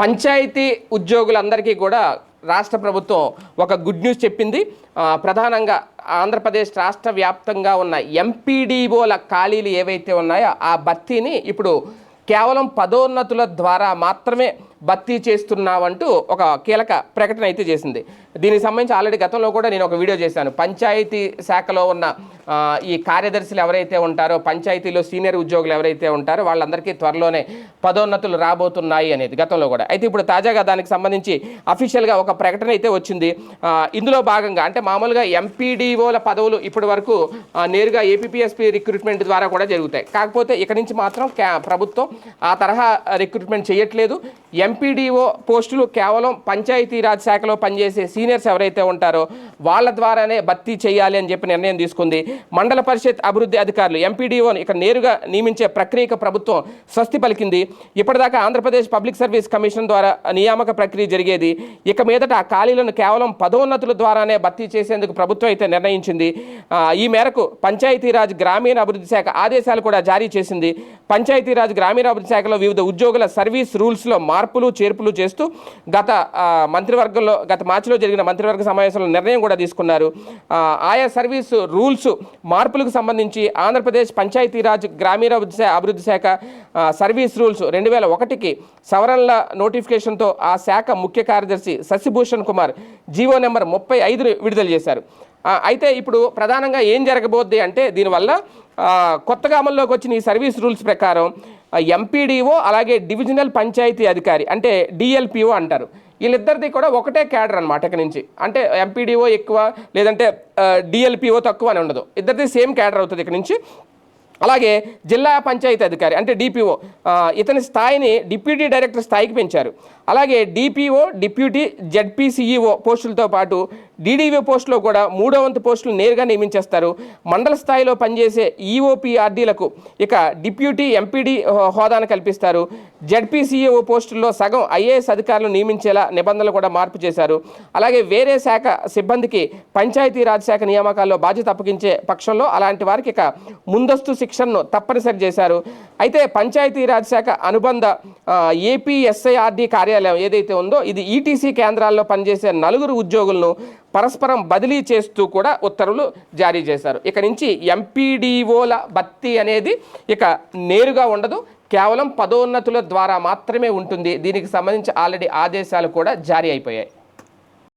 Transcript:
పంచాయతీ ఉద్యోగులందరికీ కూడా రాష్ట్ర ప్రభుత్వం ఒక గుడ్ న్యూస్ చెప్పింది. ప్రధానంగా ఆంధ్రప్రదేశ్ రాష్ట్ర వ్యాప్తంగా ఉన్న ఎంపీడీఓల ఖాళీలు ఏవైతే ఉన్నాయో ఆ భర్తీని ఇప్పుడు కేవలం పదోన్నతుల ద్వారా మాత్రమే భర్తీ చేస్తున్నామంటూ ఒక కీలక ప్రకటన అయితే చేసింది. దీనికి సంబంధించి ఆల్రెడీ గతంలో కూడా నేను ఒక వీడియో చేశాను. పంచాయతీ శాఖలో ఉన్న ఈ కార్యదర్శులు ఎవరైతే ఉంటారో పంచాయతీలో సీనియర్ ఉద్యోగులు ఎవరైతే ఉంటారో వాళ్ళందరికీ త్వరలోనే పదోన్నతులు రాబోతున్నాయి అనేది గతంలో కూడా. అయితే ఇప్పుడు తాజాగా దానికి సంబంధించి అఫీషియల్గా ఒక ప్రకటన అయితే వచ్చింది. ఇందులో భాగంగా అంటే మామూలుగా ఎంపీడీఓల పదవులు ఇప్పటి వరకు నేరుగా ఏపీఎస్పీ రిక్రూట్మెంట్ ద్వారా కూడా జరుగుతాయి. కాకపోతే ఇక నుంచి మాత్రం క్యా- ప్రభుత్వం ఆ తరహా రిక్రూట్మెంట్ చేయట్లేదు. ఎంపీడీఓ పోస్టులు కేవలం పంచాయతీరాజ్ శాఖలో పనిచేసే సీనియర్స్ ఎవరైతే ఉంటారో వాళ్ళ ద్వారానే భర్తీ చేయాలి అని చెప్పి నిర్ణయం తీసుకుంది. మండల పరిషత్ అభివృద్ధి అధికారులు ఎంపీడీఓను ఇక నేరుగా నియమించే ప్రక్రియకు ప్రభుత్వం స్వస్తి పలికింది. ఇప్పటిదాకా ఆంధ్రప్రదేశ్ పబ్లిక్ సర్వీస్ కమిషన్ ద్వారా నియామక ప్రక్రియ జరిగేది. ఇక మీదట ఆ ఖాళీలను కేవలం పదోన్నతుల ద్వారానే భర్తీ చేసేందుకు ప్రభుత్వం అయితే నిర్ణయించింది. ఈ మేరకు పంచాయతీరాజ్ గ్రామీణ అభివృద్ధి శాఖ ఆదేశాలు కూడా జారీ చేసింది. పంచాయతీరాజ్ గ్రామీణాభివృద్ధి శాఖలో వివిధ ఉద్యోగుల సర్వీస్ రూల్స్లో మార్పులు చేర్పులు చేస్తూ గత మంత్రివర్గంలో గత మార్చిలో జరిగిన మంత్రివర్గ సమావేశంలో నిర్ణయం కూడా తీసుకున్నారు. ఆయా సర్వీస్ రూల్స్ మార్పులకు సంబంధించి ఆంధ్రప్రదేశ్ పంచాయతీరాజ్ గ్రామీణాభివృద్ధి అభివృద్ధి శాఖ సర్వీస్ రూల్స్ రెండు వేల ఒకటికి సవరణల నోటిఫికేషన్తో ఆ శాఖ ముఖ్య కార్యదర్శి శశిభూషణ్ కుమార్ జీవో నెంబర్ ముప్పై ఐదును విడుదల చేశారు. అయితే ఇప్పుడు ప్రధానంగా ఏం జరగబోద్ది అంటే దీనివల్ల కొత్తగా అమల్లోకి వచ్చిన ఈ సర్వీస్ రూల్స్ ప్రకారం ఎంపీడీఓ అలాగే డివిజనల్ పంచాయతీ అధికారి అంటే డిఎల్పిఓ అంటారు. వీళ్ళిద్దరిది కూడా ఒకటే క్యాడర్ అనమాట ఇక నుంచి. అంటే ఎంపీడీఓ ఎక్కువ లేదంటే డిఎల్పిఓ తక్కువ అని ఉండదు. ఇద్దరిది సేమ్ క్యాడర్ అవుతుంది ఇక నుంచి. అలాగే జిల్లా పంచాయతీ అధికారి అంటే డిపిఓ ఇతని స్థాయిని డిప్యూటీ డైరెక్టర్ స్థాయికి పెంచారు. అలాగే డిపిఓ డిప్యూటీ జెడ్పీసీఈఓ పోస్టులతో పాటు డీడీవీ పోస్టులో కూడా మూడో వంతు పోస్టులు నేరుగా నియమించేస్తారు. మండల స్థాయిలో పనిచేసే ఈఓపీఆర్డీలకు ఇక డిప్యూటీ ఎంపీడీ హోదాను కల్పిస్తారు. జెడ్పీసీఈఓ పోస్టుల్లో సగం ఐఏఎస్ అధికారులు నియమించేలా నిబంధనలు కూడా మార్పు చేశారు. అలాగే వేరే శాఖ సిబ్బందికి పంచాయతీరాజ్ శాఖ నియామకాల్లో బాధ్యత అప్పగించే పక్షంలో అలాంటి వారికి ఇక ముందస్తు శిక్షణను తప్పనిసరి చేశారు. అయితే పంచాయతీరాజ్ శాఖ అనుబంధ ఏపీఎస్ఐఆర్డీ కార్యాలయం ఏదైతే ఉందో ఇది ఈటీసీ కేంద్రాల్లో పనిచేసే నలుగురు ఉద్యోగులను పరస్పరం బదిలీ చేస్తూ కూడా ఉత్తర్వులు జారీ చేశారు. ఇక నుంచి ఎంపీడీఓల భర్తీ అనేది ఇక నేరుగా ఉండదు. కేవలం పదోన్నతుల ద్వారా మాత్రమే ఉంటుంది. దీనికి సంబంధించి ఆల్రెడీ ఆదేశాలు కూడా జారీ అయిపోయాయి.